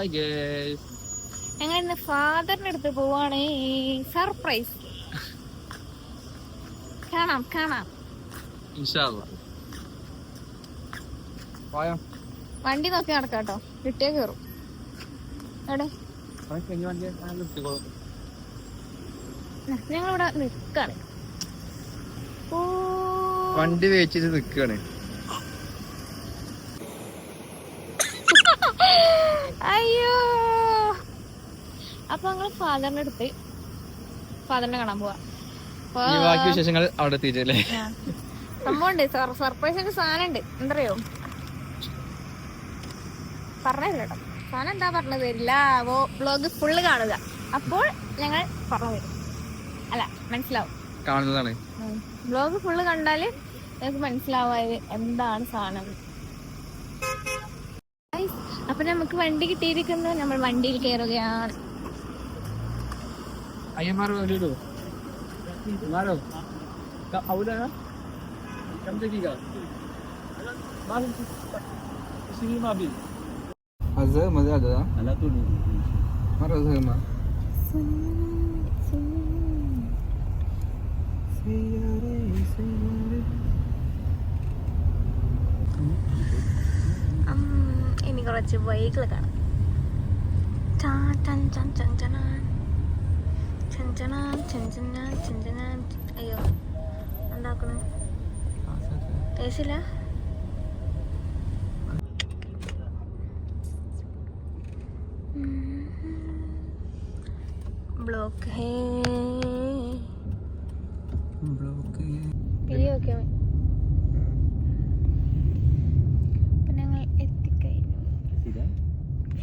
Hi guys ഞങ്ങൾ ഇന്ന് ഫാദറിന്റെ അടുത്ത് പോവാണ് സർപ്രൈസ്. കാണാം കാണാം. വണ്ടി നോക്കി നടക്കാട്ടോ. കേട്ടോ കേറും. കയറും എവിടെ ഞങ്ങളിവിടെ നിക്കാണ്. ഓ. വണ്ടി വെച്ചിട്ട് നിൽക്കുകയാണ് അയ്യോ അപ്പൊ ഞങ്ങൾ ഫാദറിന്റെ അടുത്ത് ഫാദറിനെ കാണാൻ പോവാ. ബാക്കി വിശേഷങ്ങൾ അവിടെ എത്തിയിട്ടല്ലേ? ആ. സംഭവമുണ്ട്. സർപ്രൈസ് സാധനം ഉണ്ട് എന്തറിയോ? പറഞ്ഞില്ല സാധനം എന്താ പറഞ്ഞത്? തരില്ല ഓ ബ്ലോഗ് ഫുള്ള് കാണുക. അപ്പോൾ ഞങ്ങൾ പറഞ്ഞു തരും. അല്ല മനസ്സിലാവും. കാണുന്നതാണ്. ബ്ലോഗ് ഫുള്ള് കണ്ടാൽ നിങ്ങൾക്ക് മനസ്സിലാവായത് എന്താണ് സാധനം. അപ്പൊ നമുക്ക് വണ്ടി കിട്ടിയിരിക്കുന്നത് നമ്മൾ വണ്ടിയിൽ കയറുകയാണ്. અહીંયા મારો લીધો મારો આવડા સમજી ગયા સિનેમા બી હજર મજા દાદા અલા તું મારો હજરમાં ini kalau coba iklan kan. Tan tan tan tan. ചെഞ്ചന ചെഞ്ചന ചെഞ്ചന അയ്യോ എന്താക്കണേ? ഏസില്ല ബ്ലോക്ക് ഹേ. ബ്ലോക്ക് വീഡിയോ ഒക്കെ അപ്പം ഞങ്ങൾ എത്തിക്കഴിഞ്ഞു.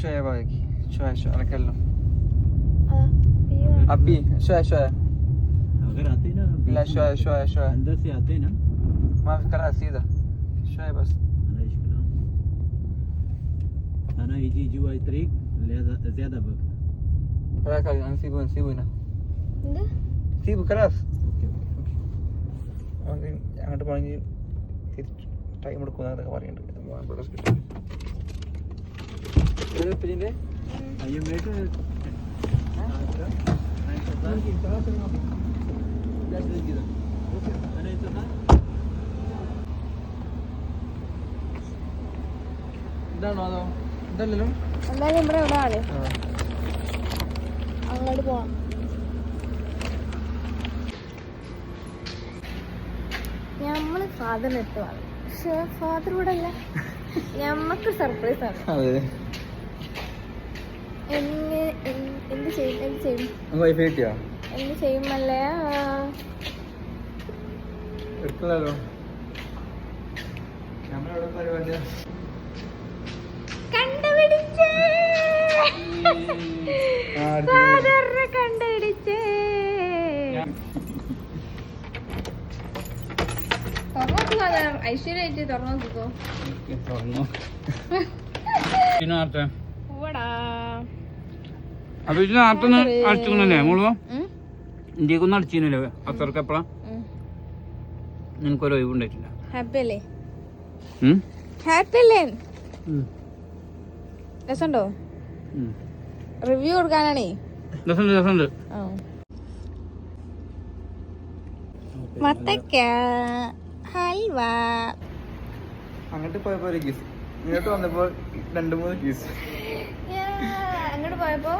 ഷേവാക്കി ശേഷം അനക്കെല്ലാം. അതാ. വീഡിയോ أبي شوية شوية غير اعطينا لا شوية شوية شوية هندسي اعطينا ما في كلام سيدة شوية بس انا ايش كلام انا يجي جوا طريق زيادة زيادة وقت هذاك نسيبه نسيبه هنا എന്ത് سيبه خلاص اوكي അങ്ങോട്ട് പോകണമെങ്കിൽ തിരിച്ച് ടൈം എടുക്കും എന്നൊക്കെ പറയുന്നുണ്ട് പിന്നെ ايام بيت انا انتظار ഇതാണോ അതോ ഇതല്ലല്ലോ എന്തായാലും ഇവിടെ എവിടെ ആണ് അങ്ങോട്ട് പോവാം നമ്മൾ ഫാദറിന് എത്തുവാണ് പക്ഷെ ഫാദർ ഇവിടെ അല്ല. ഞമ്മക്ക് സർപ്രൈസ് ആണ്. എന്ത് എന്ത് ചെയ്യും എന്ത് ചെയ്യും? വൈഫൈ കിട്ടിയോ? എന്ത് ചെയ്യും അല്ലേ കണ്ടുപിടിച്ചേ. കണ്ടുപിടിച്ചേ. ഐശ്വര്യായിട്ട് തുറന്നു നോക്കിക്കോ തുറന്നു. പിന്നെ അപ്പൊ ഇത് നേരത്തെ ഒന്ന് അടിച്ചിക്കണല്ലേ? മോളോ ഇന്ത്യയ്ക്ക് ഇന്ത്യക്കൊന്നും അടിച്ചിരുന്നല്ലേ അത്രയ്ക്ക് എപ്പഴാ. നിനക്കൊരു ഒഴിവുണ്ടായിട്ടില്ല. ഹാപ്പി അല്ലേ? ഹാപ്പി. രസമുണ്ടോ. റിവ്യൂ കൊടുക്കാനാണേ. രസമുണ്ട് രസമുണ്ട് മത്തക്ക ഹൽവ. അങ്ങോട്ട് പോയപ്പോ ഒരു ഇങ്ങോട്ട് വന്നപ്പോൾ രണ്ട് മൂന്ന് അങ്ങോട്ട് പോയപ്പോ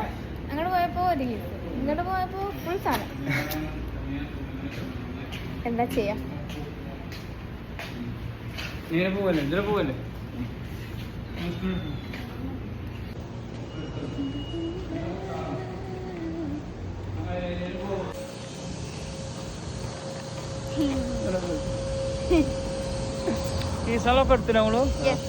അങ്ങോട്ട് പോയപ്പോ ഒരു കിസ് ഇങ്ങോട്ട് പോയപ്പോ ഫുൾ സാധനം. എന്താ ചെയ്യാ? ഈ സ്ഥലമൊക്കെ എടുത്തില്ല നമ്മൾ? യെസ്